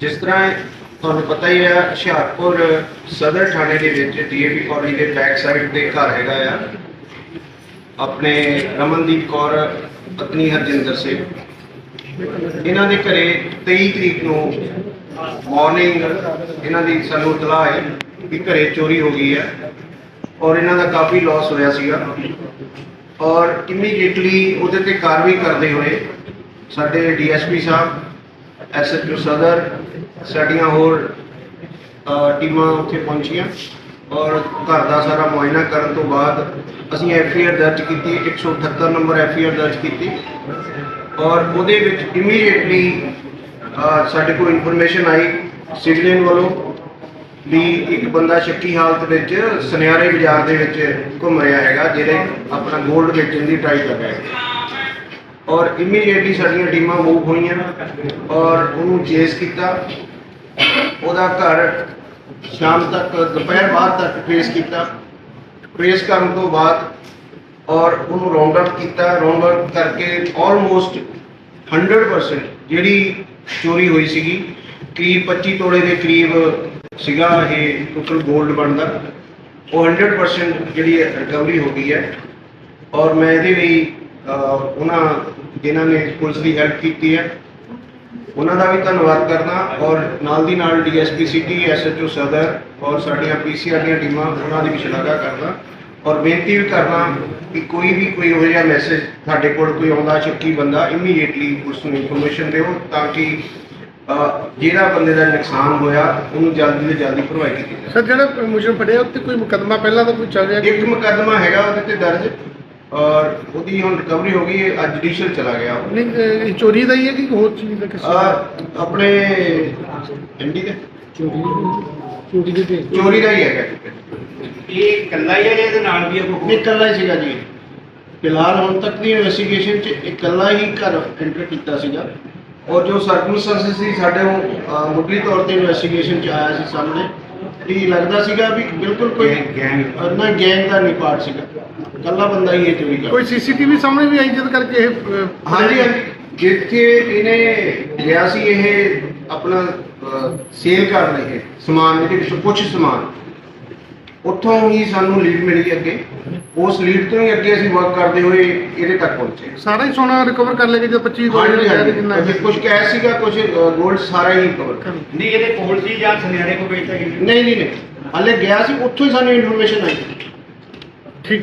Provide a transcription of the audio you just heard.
ਜਿਸ ਤਰ੍ਹਾਂ ਤੁਹਾਨੂੰ ਪਤਾ ਹੀ ਹੈ ਹੁਸ਼ਿਆਰਪੁਰ ਸਦਰ ਥਾਣੇ ਦੇ ਵਿੱਚ ਡੀਏਪੀ ਕਾਲਜ ਦੇ ਬੈਕ ਸਾਈਡ ਤੇ ਘਰ ਹੈਗਾ ਆ। ਆਪਣੇ ਰਮਨਦੀਪ ਕੌਰ, ਪਤਨੀ ਹਰਜਿੰਦਰ ਸਿੰਘ। ਇਹਨਾਂ ਦੇ ਘਰੇ 23 ਤਰੀਕ ਨੂੰ ਮਾਰਨਿੰਗ ਇਹਨਾਂ ਦੀ ਸਾਨੂੰ ਇਤਲਾਹ ਹੈ ਕਿ ਘਰੇ ਚੋਰੀ ਹੋ ਗਈ ਹੈ ਔਰ ਇਹਨਾਂ ਦਾ ਕਾਫੀ ਲਾਸ ਹੋਇਆ ਸੀਗਾ। ਔਰ ਇਮੀਡੀਏਟਲੀ ਉਹਦੇ ਤੇ ਕਾਰਵਾਈ ਕਰਦੇ ਹੋਏ ਸਾਡੇ ਡੀਐਸਪੀ ਸਾਹਿਬ ਐਸਐਚਓ ਸਦਰ, ਸਾਡੀਆਂ ਹੋਰ ਟੀਮਾਂ ਉੱਥੇ ਪਹੁੰਚੀਆਂ ਔਰ ਘਰ ਦਾ ਸਾਰਾ ਮੁਆਇਨਾ ਕਰਨ ਤੋਂ ਬਾਅਦ ਅਸੀਂ ਐਫਆਈਆਰ ਦਰਜ ਕੀਤੀ 178 ਨੰਬਰ ਐਫਆਈਆਰ ਦਰਜ ਕੀਤੀ ਔਰ ਉਹਦੇ ਵਿੱਚ ਇਮੀਡੀਏਟਲੀ ਸਾਡੇ ਕੋਲ ਇਨਫੋਰਮੇਸ਼ਨ ਆਈ ਸਿਵਲਿਅਨ ਵੱਲੋਂ ਵੀ ਇੱਕ ਬੰਦਾ ਸ਼ੱਕੀ ਹਾਲਤ ਵਿੱਚ ਸੁਨਿਆਰੇ ਬਾਜ਼ਾਰ ਦੇ ਵਿੱਚ ਘੁੰਮ ਰਿਹਾ ਹੈਗਾ, ਜਿਹੜੇ ਆਪਣਾ 골ਡ ਵੇਚਣ ਦੀ ਟਰਾਈ ਕਰ ਰਿਹਾ ਹੈ ਔਰ ਇਮੀਡੀਏਟਲੀ ਸਾਡੀਆਂ ਟੀਮਾਂ ਮੂਵ ਹੋਈਆਂ ਔਰ ਉਹਨੂੰ ਚੇਸ ਕੀਤਾ। ਉਹਦਾ ਘਰ ਸ਼ਾਮ ਤੱਕ, ਦੁਪਹਿਰ ਬਾਅਦ ਤੱਕ ਫੇਸ ਕੀਤਾ। ਫੇਸ ਕਰਨ ਤੋਂ ਬਾਅਦ ਔਰ ਉਹਨੂੰ ਰਾਉਂਡ ਅਪ ਕੀਤਾ। ਰਾਉਂਡ ਅਪ ਕਰਕੇ ਆਲਮੋਸਟ 100% ਜਿਹੜੀ ਚੋਰੀ ਹੋਈ ਸੀਗੀ, ਕਰੀਬ 25 ਤੋਲੇ ਦੇ ਕਰੀਬ ਸੀਗਾ ਇਹ ਟੋਟਲ 골ਡ ਬਣਦਾ। ਉਹ 100% ਜਿਹੜੀ ਰਿਕਵਰੀ ਹੋ ਗਈ ਹੈ। ਔਰ ਮੈਂ ਇਹਦੇ ਲਈ ਉਹਨਾਂ ਜਿਨ੍ਹਾਂ ਨੇ ਪੁਲਿਸ ਦੀ ਹੈਲਪ ਕੀਤੀ ਹੈ। ਉਹਨਾਂ ਦਾ ਵੀ ਧੰਨਵਾਦ ਕਰਨਾ ਔਰ ਨਾਲ ਦੀ ਨਾਲ ਡੀਐਸਪੀ ਸਿਟੀ ਐਸਐਚਓ ਸਦਰ ਔਰ ਸਾਡੀਆਂ ਪੀਸੀਆਰ ਦੀਆਂ ਟੀਮਾਂ ਉਹਨਾਂ ਦੀ ਵੀ ਸ਼ਲਾਘਾ ਕਰਨਾ ਔਰ ਬੇਨਤੀ ਵੀ ਕਰਨਾ ਕਿ ਕੋਈ ਵੀ ਕੋਈ ਇਹੋ ਜਿਹਾ ਮੈਸੇਜ ਤੁਹਾਡੇ ਕੋਲ ਕੋਈ ਆਉਂਦਾ ਸ਼ੱਕੀ ਬੰਦਾ ਇਮੀਡੀਏਟਲੀ ਉਸ ਨੂੰ ਇਨਫੋਰਮੇਸ਼ਨ ਦਿਓ ਤਾਂ ਕਿ ਜਿਹੜਾ ਬੰਦੇ ਦਾ ਨੁਕਸਾਨ ਹੋਇਆ ਉਹਨੂੰ ਜਲਦੀ ਤੋਂ ਜਲਦੀ ਭਰਵਾਈ ਕੀਤੀ ਜਾਵੇ। ਸਰ ਜਿਹੜਾ ਮੁਜਰਮ ਫੜਿਆ ਉੱਤੇ ਕੋਈ ਮੁਕੱਦਮਾ ਪਹਿਲਾਂ ਤਾਂ ਕੋਈ ਚੱਲ ਰਿਹਾ ਇੱਕ ਮੁਕੱਦਮਾ ਹੈਗਾ ਉਹਦੇ ਤੇ ਦਰਜ। ਔਰ ਉਹਦੀ ਹੁਣ ਰਿਕਵਰੀ ਹੋ ਗਈ ਹੈ, ਅੱਜ ਜੁਡੀਸ਼ੀਅਲ ਚਲਾ ਗਿਆ। ਉਹ। ਨਹੀਂ ਇਹ ਚੋਰੀ ਦਾ ਹੀ ਹੈ ਕਿ ਹੋਰ ਚੀਜ਼ ਦਾ ਕਿਸੇ ਅਹ, ਆਪਣੇ ਐਮਡੀ ਦੇ? ਚੋਰੀ ਚੋਰੀ ਦੇ ਤੇ ਚੋਰੀ ਦਾ ਹੀ ਹੈਗਾ। ਇਹ ਇਕੱਲਾ ਹੀ ਹੈ ਜਾਂ ਇਹਦੇ ਨਾਲ ਵੀ ਹੈ ਕੋਈ? ਨਹੀਂ ਇਕੱਲਾ ਹੀ ਸੀਗਾ ਜੀ। ਫਿਲਹਾਲ ਹੁਣ ਤੱਕ ਦੀ ਇਨਵੈਸਟੀਗੇਸ਼ਨ 'ਚ ਇਕੱਲਾ ਹੀ ਘਰ ਐਂਟਰ ਕੀਤਾ ਸੀਗਾ। ਔਰ ਜੋ ਸਰਕਮਸਟੈਂਸਸ ਸੀ ਸਾਡੇ ਉਹ, ਅਹ, ਮੁੱਢਲੀ ਤੌਰ ਤੇ ਇਨਵੈਸਟੀਗੇਸ਼ਨ 'ਚ ਆਇਆ ਸੀ ਸਾਹਮਣੇ। ਕਿ ਲੱਗਦਾ ਸੀਗਾ ਵੀ ਬਿਲਕੁਲ ਕੋਈ ਗੈਂਗ ਅਹ, ਨਾ ਗੈਂਗ ਦਾ ਨਹੀਂ ਪਾਰਟ ਸੀਗਾ। ਇਕੱਲਾ ਬੰਦਾ ਹੀ ਇਹ ਚੋਰੀ ਕਰ ਕੋਈ ਸੀਸੀਟੀਵੀ ਸਾਹਮਣੇ ਵੀ ਆਈ ਜਦ ਕਰਕੇ ਇਹ ਅਹ, ਹਾਂਜੀ ਹਾਂਜੀ। ਜਿੱਥੇ ਇਹਨੇ ਲਿਆ ਸੀ ਇਹ ਆਪਣਾ ਸੇਲ ਕਰ ਰਹੇ ਸਮਾਨ ਇਹਦੇ ਵਿੱਚੋਂ ਕੁਝ ਸਮਾਨ। ਉੱਥੋਂ ਹੀ ਸਾਨੂੰ ਲੀਡ ਮਿਲੀ ਅੱਗੇ। ਉਸ ਲੀਡ ਤੋਂ ਹੀ ਅੱਗੇ ਅਸੀਂ ਵਰਕ ਕਰਦੇ ਹੋਏ ਇਹਦੇ ਤੱਕ ਪਹੁੰਚੇ। ਸਾਰਾ ਹੀ ਸੋਨਾ ਰਿਕਵਰ ਕਰ ਲਿਆ ਜਦ 25 ਹਾਂਜੀ ਗੋਲਡ ਹਾਂਜੀ। ਜਿੰਨਾ ਅੱਗੇ ਕੁਝ ਕੈਸ਼ ਸੀਗਾ ਕੁਝ 골ਡ ਸਾਰਾ ਹੀ ਕਵਰ ਕਰ ਨਹੀਂ ਇਹਦੇ ਕੋਲ ਸੀ ਜਾਂ ਸੁਨਿਆਰੇ ਕੋ ਵੇਚਦਾ ਕਿ ਨਹੀਂ ਨਹੀਂ ਨਹੀਂ। ਹਾਲੇ ਗਿਆ ਸੀ ਉੱਥੋਂ ਹੀ ਸਾਨੂੰ ਇਨਫੋਰਮੇਸ਼ਨ ਆਈ। ਠੀਕ।